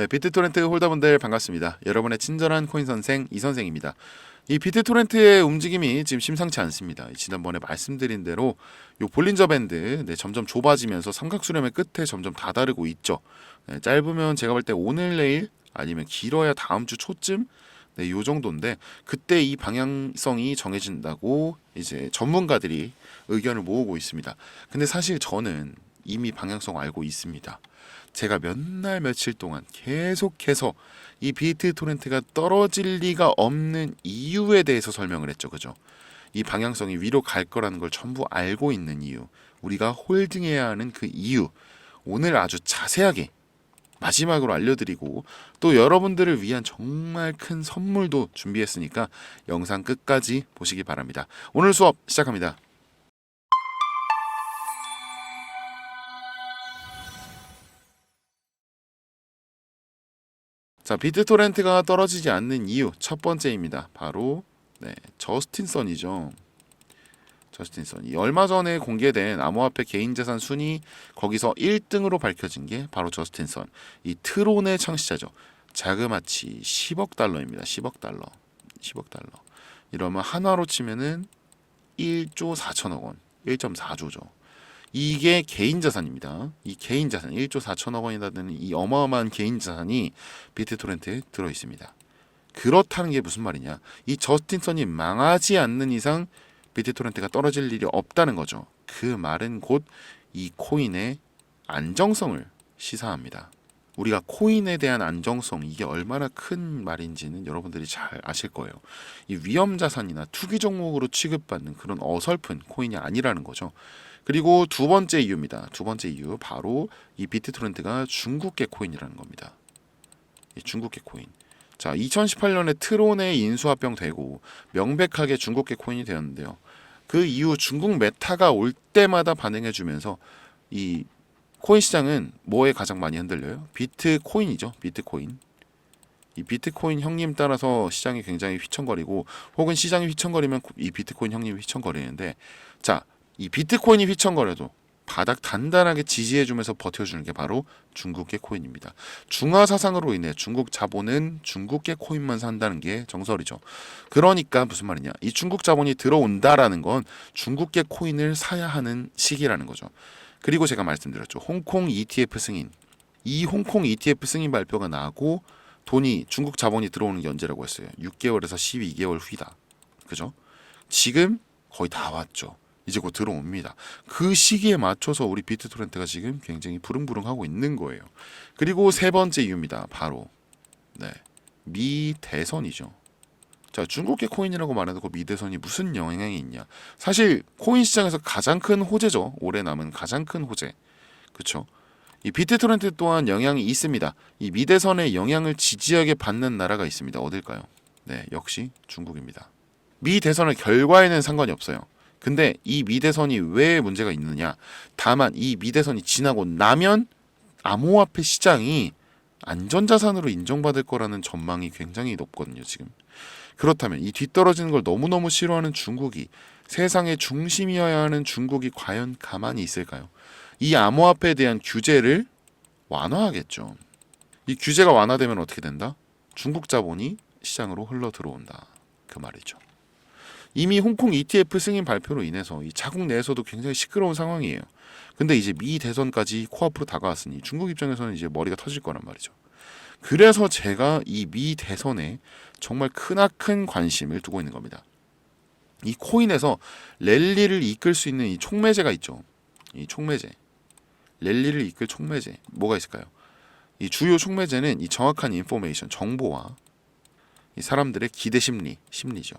네, 비트토렌트 홀더분들 반갑습니다. 여러분의 친절한 코인 선생 이 선생입니다. 이 비트토렌트의 움직임이 지금 심상치 않습니다. 지난번에 말씀드린 대로 요 볼린저 밴드 네, 점점 좁아지면서 삼각수렴의 끝에 점점 다다르고 있죠. 네, 짧으면 제가 볼 때 오늘 내일 아니면 길어야 다음 주 초쯤 네, 요 정도인데 그때 이 방향성이 정해진다고 이제 전문가들이 의견을 모으고 있습니다. 근데 사실 저는 이미 방향성 알고 있습니다. 제가 몇 날 며칠 동안 계속해서 이 비트 토렌트가 떨어질 리가 없는 이유에 대해서 설명을 했죠. 그죠? 이 방향성이 위로 갈 거라는 걸 전부 알고 있는 이유, 우리가 홀딩해야 하는 그 이유, 오늘 아주 자세하게 마지막으로 알려드리고 또 여러분들을 위한 정말 큰 선물도 준비했으니까 영상 끝까지 보시기 바랍니다. 오늘 수업 시작합니다. 자, 비트토렌트가 떨어지지 않는 이유 첫 번째입니다. 바로 네, 저스틴 선이죠. 저스틴 선이 얼마 전에 공개된 암호화폐 개인자산 순위 거기서 1등으로 밝혀진 게 바로 저스틴 선. 이 트론의 창시자죠. 자그마치 10억 달러입니다. 10억 달러. 10억 달러. 이러면 한화로 치면은 1조 4천억 원. 1.4조죠. 이게 개인 자산입니다. 이 개인 자산 1조 4천억 원이라는 이 어마어마한 개인 자산이 비트토렌트에 들어 있습니다. 그렇다는 게 무슨 말이냐? 이 저스틴 선이 망하지 않는 이상 비트토렌트가 떨어질 일이 없다는 거죠. 그 말은 곧 이 코인의 안정성을 시사합니다. 우리가 코인에 대한 안정성 이게 얼마나 큰 말인지는 여러분들이 잘 아실 거예요. 이 위험 자산이나 투기 종목으로 취급받는 그런 어설픈 코인이 아니라는 거죠. 그리고 두 번째 이유입니다. 두 번째 이유 바로 이 비트토렌트가 중국계 코인이라는 겁니다. 이 중국계 코인. 자, 2018년에 트론의 인수합병 되고 명백하게 중국계 코인이 되었는데요. 그 이후 중국 메타가 올 때마다 반응해 주면서 이 코인 시장은 뭐에 가장 많이 흔들려요? 비트코인이죠. 비트코인. 이 비트코인 형님 따라서 시장이 굉장히 휘청거리고 혹은 시장이 휘청거리면 이 비트코인 형님이 휘청거리는데 자, 이 비트코인이 휘청거려도 바닥 단단하게 지지해주면서 버텨주는 게 바로 중국계 코인입니다. 중화 사상으로 인해 중국 자본은 중국계 코인만 산다는 게 정설이죠. 그러니까 무슨 말이냐? 이 중국 자본이 들어온다라는 건 중국계 코인을 사야 하는 시기라는 거죠. 그리고 제가 말씀드렸죠. 홍콩 ETF 승인. 이 홍콩 ETF 승인 발표가 나고 돈이 중국 자본이 들어오는 게 언제라고 했어요? 6개월에서 12개월 후이다. 그죠? 지금 거의 다 왔죠. 이제 곧 들어옵니다. 그 시기에 맞춰서 우리 비트토렌트가 지금 굉장히 부릉부릉하고 있는 거예요. 그리고 세 번째 이유입니다. 바로 네. 미 대선이죠. 자, 중국계 코인이라고 말해도 미 대선이 무슨 영향이 있냐? 사실 코인 시장에서 가장 큰 호재죠. 올해 남은 가장 큰 호재. 그렇죠? 이 비트토렌트 또한 영향이 있습니다. 이 미대선의 영향을 지지하게 받는 나라가 있습니다. 어딜까요? 네, 역시 중국입니다. 미 대선의 결과에는 상관이 없어요. 근데 이 미대선이 왜 문제가 있느냐? 다만 이 미대선이 지나고 나면 암호화폐 시장이 안전자산으로 인정받을 거라는 전망이 굉장히 높거든요, 지금. 그렇다면 이 뒤떨어지는 걸 너무너무 싫어하는 중국이 세상의 중심이어야 하는 중국이 과연 가만히 있을까요? 이 암호화폐에 대한 규제를 완화하겠죠. 이 규제가 완화되면 어떻게 된다? 중국 자본이 시장으로 흘러 들어온다. 그 말이죠. 이미 홍콩 ETF 승인 발표로 인해서 이 자국 내에서도 굉장히 시끄러운 상황이에요. 근데 이제 미 대선까지 코앞으로 다가왔으니 중국 입장에서는 이제 머리가 터질 거란 말이죠. 그래서 제가 이 미 대선에 정말 크나큰 관심을 두고 있는 겁니다. 이 코인에서 랠리를 이끌 수 있는 이 촉매제가 있죠. 이 촉매제. 랠리를 이끌 촉매제. 뭐가 있을까요? 이 주요 촉매제는 이 정확한 인포메이션, 정보와 이 사람들의 기대 심리, 심리죠.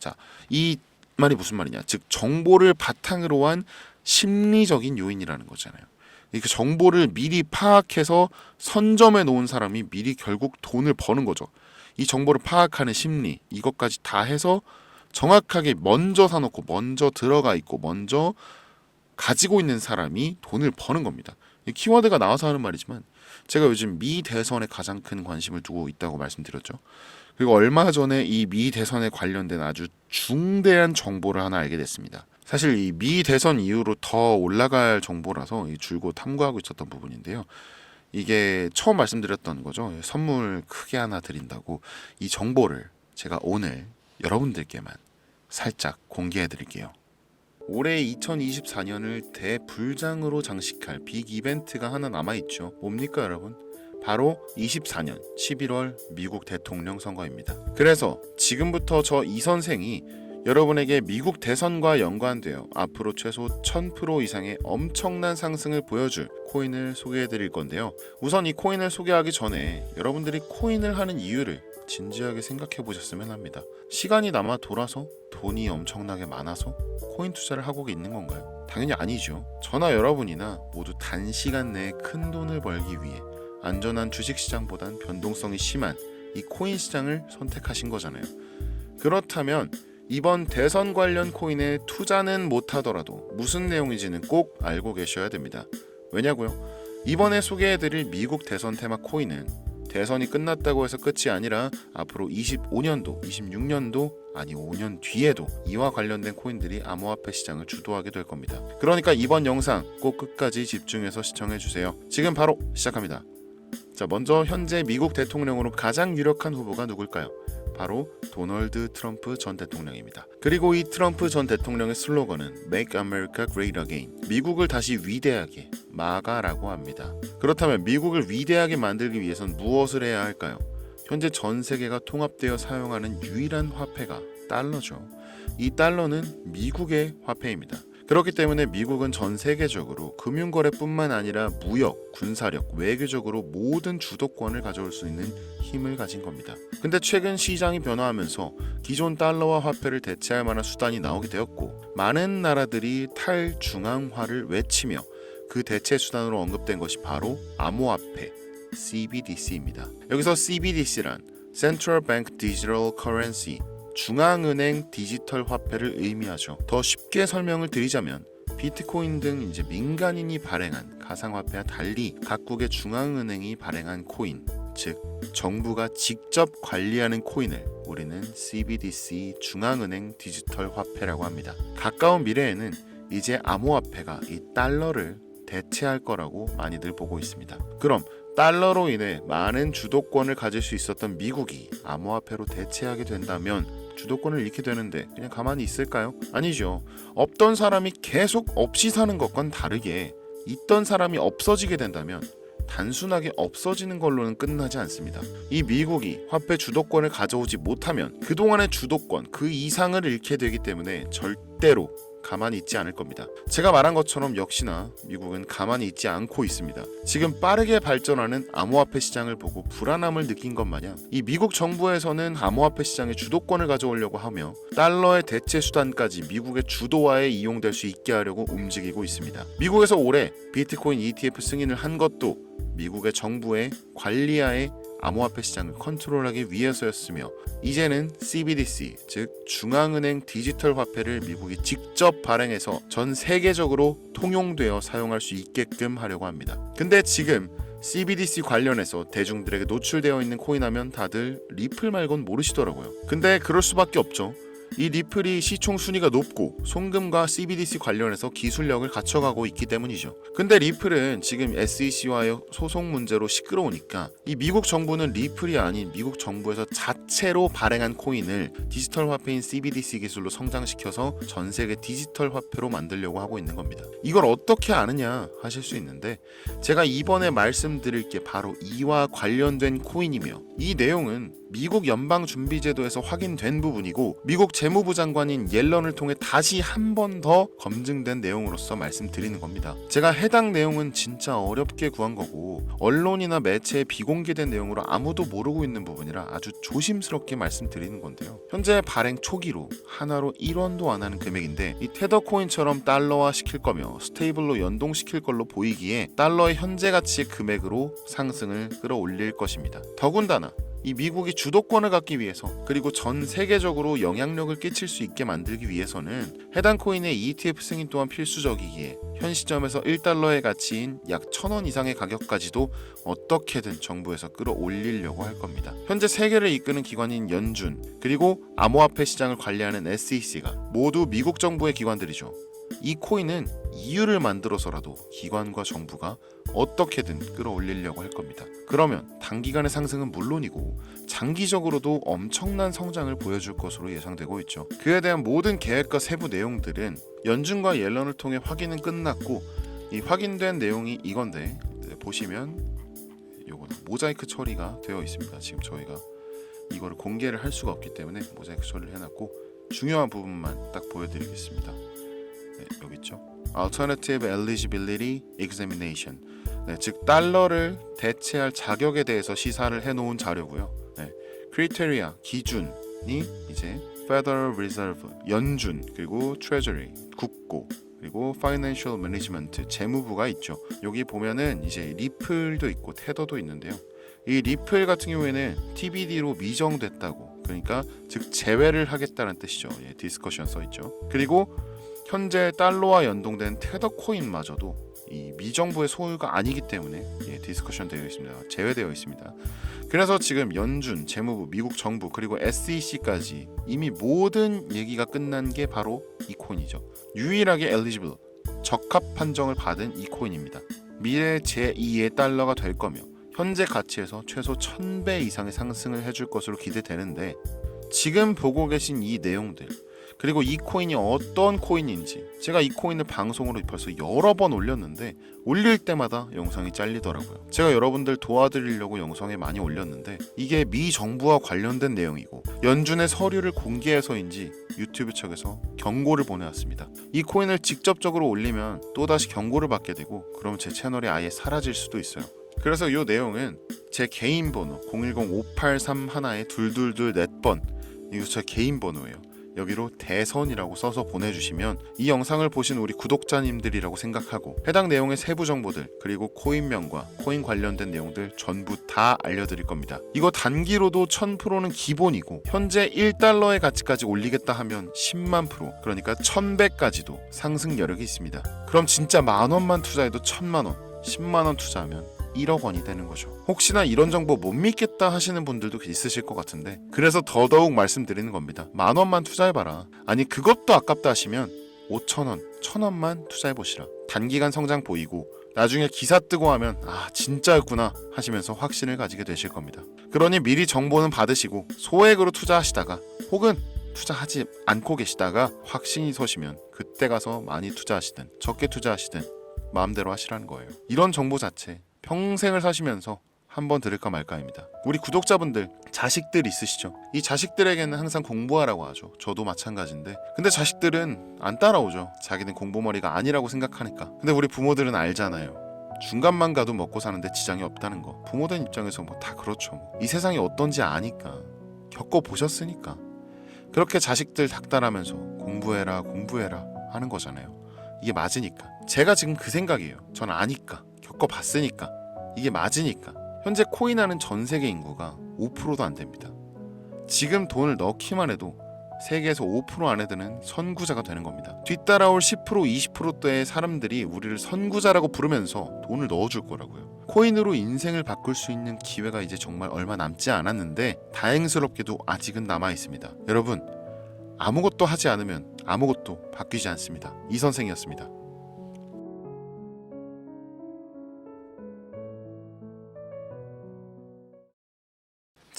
자, 이 말이 무슨 말이냐? 즉 정보를 바탕으로 한 심리적인 요인이라는 거잖아요. 그 정보를 미리 파악해서 선점해 놓은 사람이 미리 결국 돈을 버는 거죠. 이 정보를 파악하는 심리 이것까지 다 해서 정확하게 먼저 사놓고 먼저 들어가 있고 먼저 가지고 있는 사람이 돈을 버는 겁니다. 이 키워드가 나와서 하는 말이지만 제가 요즘 미 대선에 가장 큰 관심을 두고 있다고 말씀드렸죠. 그리고 얼마 전에 이 미 대선에 관련된 아주 중대한 정보를 하나 알게 됐습니다. 사실 이 미 대선 이후로 더 올라갈 정보라서 이 줄곧 탐구하고 있었던 부분인데요. 이게 처음 말씀드렸던 거죠. 선물 크게 하나 드린다고 이 정보를 제가 오늘 여러분들께만 살짝 공개해 드릴게요. 올해 2024년을 대불장으로 장식할 빅 이벤트가 하나 남아 있죠. 뭡니까, 여러분? 바로 24년 11월 미국 대통령 선거입니다. 그래서 지금부터 저 이 선생이 여러분에게 미국 대선과 연관되어 앞으로 최소 1000% 이상의 엄청난 상승을 보여줄 코인을 소개해 드릴 건데요. 우선 이 코인을 소개하기 전에 여러분들이 코인을 하는 이유를 진지하게 생각해 보셨으면 합니다. 시간이 남아 돌아서 돈이 엄청나게 많아서 코인 투자를 하고 있는 건가요? 당연히 아니죠. 저나 여러분이나 모두 단시간 내에 큰 돈을 벌기 위해 안전한 주식 시장보단 변동성이 심한 이 코인 시장을 선택하신 거잖아요. 그렇다면 이번 대선 관련 코인에 투자는 못하더라도 무슨 내용인지는 꼭 알고 계셔야 됩니다. 왜냐고요? 이번에 소개해드릴 미국 대선 테마 코인은 대선이 끝났다고 해서 끝이 아니라 앞으로 25년도, 26년도 아니 5년 뒤에도 이와 관련된 코인들이 암호화폐 시장을 주도하게 될 겁니다. 그러니까 이번 영상 꼭 끝까지 집중해서 시청해 주세요. 지금 바로 시작합니다. 자, 먼저 현재 미국 대통령으로 가장 유력한 후보가 누굴까요? 바로 도널드 트럼프 전 대통령입니다. 그리고 이 트럼프 전 대통령의 슬로건은 Make America Great Again. 미국을 다시 위대하게 마가라고 합니다. 그렇다면 미국을 위대하게 만들기 위해선 무엇을 해야 할까요? 현재 전 세계가 통합되어 사용하는 유일한 화폐가 달러죠. 이 달러는 미국의 화폐입니다. 그렇기 때문에 미국은 전 세계적으로 금융거래뿐만 아니라 무역, 군사력, 외교적으로 모든 주도권을 가져올 수 있는 힘을 가진 겁니다. 근데 최근 시장이 변화하면서 기존 달러와 화폐를 대체할 만한 수단이 나오게 되었고 많은 나라들이 탈중앙화를 외치며 그 대체 수단으로 언급된 것이 바로 암호화폐 CBDC입니다. 여기서 CBDC란 Central Bank Digital Currency 중앙은행 디지털 화폐를 의미하죠. 더 쉽게 설명을 드리자면 비트코인 등 이제 민간인이 발행한 가상화폐와 달리 각국의 중앙은행이 발행한 코인, 즉 정부가 직접 관리하는 코인을 우리는 CBDC 중앙은행 디지털 화폐라고 합니다. 가까운 미래에는 이제 암호화폐가 이 달러를 대체할 거라고 많이들 보고 있습니다. 그럼 달러로 인해 많은 주도권을 가질 수 있었던 미국이 암호화폐로 대체하게 된다면 주도권을 잃게 되는데 그냥 가만히 있을까요? 아니죠. 없던 사람이 계속 없이 사는 것과는 다르게 있던 사람이 없어지게 된다면 단순하게 없어지는 걸로는 끝나지 않습니다. 이 미국이 화폐 주도권을 가져오지 못하면 그동안의 주도권 그 이상을 잃게 되기 때문에 절대로 가만히 있지 않을 겁니다. 제가 말한 것처럼 역시나 미국은 가만히 있지 않고 있습니다. 지금 빠르게 발전하는 암호화폐 시장을 보고 불안함을 느낀 것 마냥 이 미국 정부에서는 암호화폐 시장의 주도권을 가져오려고 하며 달러의 대체 수단까지 미국의 주도화에 이용될 수 있게 하려고 움직이고 있습니다. 미국에서 올해 비트코인 ETF 승인을 한 것도 미국의 정부의 관리하에 암호화폐 시장을 컨트롤하기 위해서였으며 이제는 CBDC 즉 중앙은행 디지털 화폐를 미국이 직접 발행해서 전 세계적으로 통용되어 사용할 수 있게끔 하려고 합니다. 근데 지금 CBDC 관련해서 대중들에게 노출되어 있는 코인 하면 다들 리플 말곤 모르시더라고요. 근데 그럴 수밖에 없죠. 이 리플이 시총 순위가 높고 송금과 CBDC 관련해서 기술력을 갖춰가고 있기 때문이죠. 근데 리플은 지금 SEC와의 소송 문제로 시끄러우니까 이 미국 정부는 리플이 아닌 미국 정부에서 자체로 발행한 코인을 디지털 화폐인 CBDC 기술로 성장시켜서 전 세계 디지털 화폐로 만들려고 하고 있는 겁니다. 이걸 어떻게 아느냐 하실 수 있는데 제가 이번에 말씀드릴 게 바로 이와 관련된 코인이며 이 내용은 미국 연방준비제도에서 확인된 부분이고 미국 재무부 장관인 옐런을 통해 다시 한 번 더 검증된 내용으로서 말씀드리는 겁니다. 제가 해당 내용은 진짜 어렵게 구한 거고 언론이나 매체에 비공개된 내용으로 아무도 모르고 있는 부분이라 아주 조심스럽게 말씀드리는 건데요. 현재 발행 초기로 하나로 1원도 안 하는 금액인데 이 테더 코인처럼 달러화 시킬 거며 스테이블로 연동시킬 걸로 보이기에 달러의 현재 가치의 금액으로 상승을 끌어올릴 것입니다. 더군다나 이 미국이 주도권을 갖기 위해서 그리고 전 세계적으로 영향력을 끼칠 수 있게 만들기 위해서는 해당 코인의 ETF 승인 또한 필수적이기에 현 시점에서 1달러의 가치인 약 1000원 이상의 가격까지도 어떻게든 정부에서 끌어올리려고 할 겁니다. 현재 세계를 이끄는 기관인 연준 그리고 암호화폐 시장을 관리하는 SEC가 모두 미국 정부의 기관들이죠. 이 코인은 이유를 만들어서라도 기관과 정부가 어떻게든 끌어올리려고 할 겁니다. 그러면 단기간의 상승은 물론이고 장기적으로도 엄청난 성장을 보여줄 것으로 예상되고 있죠. 그에 대한 모든 계획과 세부 내용들은 연준과 옐런을 통해 확인은 끝났고 이 확인된 내용이 이건데 네, 보시면 요거는 모자이크 처리가 되어 있습니다. 지금 저희가 이거를 공개를 할 수가 없기 때문에 모자이크 처리를 해놨고 중요한 부분만 딱 보여드리겠습니다. 네, 여기 있죠. Alternative Eligibility Examination. 네, 즉 달러를 대체할 자격에 대해서 시사를 해놓은 자료고요. 네, Criteria 기준이 이제 Federal Reserve 연준 그리고 Treasury 국고 그리고 Financial Management 재무부가 있죠. 여기 보면은 이제 리플도 있고 테더도 있는데요. 이 리플 같은 경우에는 TBD로 미정됐다고 그러니까 즉 제외를 하겠다는 뜻이죠. 예, 디스커션 써 있죠. 그리고 현재 달러와 연동된 테더 코인마저도 이 미정부의 소유가 아니기 때문에 예, 디스커션 되어 있습니다. 제외되어 있습니다. 그래서 지금 연준, 재무부, 미국 정부 그리고 SEC까지 이미 모든 얘기가 끝난 게 바로 이 코인이죠. 유일하게 엘리지블 적합 판정을 받은 이 코인입니다. 미래 제2의 달러가 될 거며 현재 가치에서 최소 1000배 이상의 상승을 해줄 것으로 기대되는데 지금 보고 계신 이 내용들 그리고 이 코인이 어떤 코인인지 제가 이 코인을 방송으로 벌써 여러 번 올렸는데 올릴 때마다 영상이 잘리더라고요. 제가 여러분들 도와드리려고 영상에 많이 올렸는데 이게 미 정부와 관련된 내용이고 연준의 서류를 공개해서인지 유튜브 측에서 경고를 보내왔습니다. 이 코인을 직접적으로 올리면 또다시 경고를 받게 되고 그럼 제 채널이 아예 사라질 수도 있어요. 그래서 이 내용은 제 개인 번호 010-583 하나에 둘둘둘 넷번 이거 제 개인 번호예요. 여기로 대선이라고 써서 보내주시면 이 영상을 보신 우리 구독자님들이라고 생각하고 해당 내용의 세부 정보들 그리고 코인명과 코인 관련된 내용들 전부 다 알려드릴 겁니다. 이거 단기로도 1000%는 기본이고 현재 1달러의 가치까지 올리겠다 하면 10만 프로 그러니까 1000배까지도 상승 여력이 있습니다. 그럼 진짜 만 원만 투자해도 1000만 원, 10만 원 투자하면 1억 원이 되는 거죠. 혹시나 이런 정보 못 믿겠다 하시는 분들도 있으실 것 같은데 그래서 더더욱 말씀드리는 겁니다. 만 원만 투자해봐라. 아니 그것도 아깝다 하시면 5천 원, 천 원만 투자해 보시라. 단기간 성장 보이고 나중에 기사 뜨고 하면 아 진짜였구나 하시면서 확신을 가지게 되실 겁니다. 그러니 미리 정보는 받으시고 소액으로 투자하시다가 혹은 투자하지 않고 계시다가 확신이 서시면 그때 가서 많이 투자하시든 적게 투자하시든 마음대로 하시라는 거예요. 이런 정보 자체 평생을 사시면서 한번 들을까 말까입니다. 우리 구독자분들 자식들 있으시죠? 이 자식들에게는 항상 공부하라고 하죠. 저도 마찬가지인데. 근데 자식들은 안 따라오죠. 자기는 공부머리가 아니라고 생각하니까. 근데 우리 부모들은 알잖아요. 중간만 가도 먹고 사는데 지장이 없다는 거. 부모된 입장에서 뭐 다 그렇죠. 뭐. 이 세상이 어떤지 아니까. 겪어 보셨으니까. 그렇게 자식들 닥달하면서 공부해라, 공부해라 하는 거잖아요. 이게 맞으니까. 제가 지금 그 생각이에요. 전 아니까. 겪어봤으니까. 이게 맞으니까. 현재 코인하는 전 세계 인구가 5%도 안 됩니다. 지금 돈을 넣기만 해도 세계에서 5% 안에 드는 선구자가 되는 겁니다. 뒤따라올 10% 20%대의 사람들이 우리를 선구자라고 부르면서 돈을 넣어줄 거라고요. 코인으로 인생을 바꿀 수 있는 기회가 이제 정말 얼마 남지 않았는데 다행스럽게도 아직은 남아 있습니다. 여러분 아무것도 하지 않으면 아무것도 바뀌지 않습니다. 이 선생이었습니다.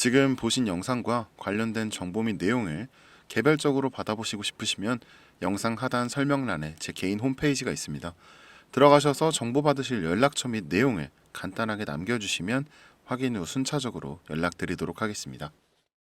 지금 보신 영상과 관련된 정보 및 내용을 개별적으로 받아보시고 싶으시면 영상 하단 설명란에 제 개인 홈페이지가 있습니다. 들어가셔서 정보 받으실 연락처 및 내용을 간단하게 남겨주시면 확인 후 순차적으로 연락드리도록 하겠습니다.